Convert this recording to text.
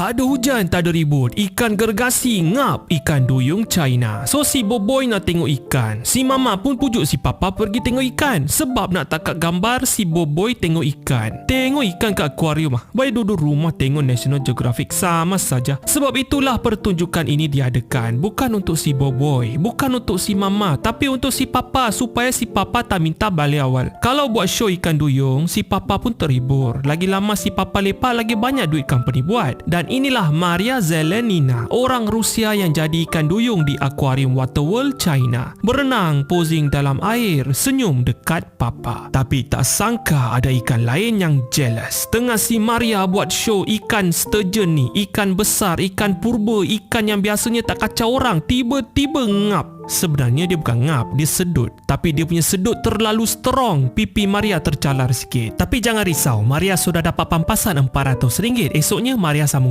Tak ada hujan, tak ada ribut. Ikan gergasi ngap, ikan duyung China. So si Boboy nak tengok ikan. Si Mama pun pujuk si Papa pergi tengok ikan. Sebab nak takat gambar si Boboy tengok ikan. Tengok ikan kat akuarium ah. Baik duduk rumah tengok National Geographic sama saja. Sebab itulah pertunjukan ini diadakan. Bukan untuk si Boboy, bukan untuk si Mama, tapi untuk si Papa supaya si Papa tak minta balik awal. Kalau buat show ikan duyung, si Papa pun terhibur. Lagi lama si Papa lepak, lagi banyak duit company buat. Dan inilah Maria Zelenina, orang Rusia yang jadi ikan duyung di Aquarium Waterworld China. Berenang, posing dalam air, senyum dekat papa. Tapi tak sangka ada ikan lain yang jealous. Tengah si Maria buat show ikan sturgeon ni, ikan besar, ikan purba, ikan yang biasanya tak kacau orang, tiba-tiba ngap. Sebenarnya dia bukan ngap, dia sedut. Tapi dia punya sedut terlalu strong. Pipi Maria tercalar sikit. Tapi jangan risau, Maria sudah dapat pampasan RM400. Esoknya Maria sambung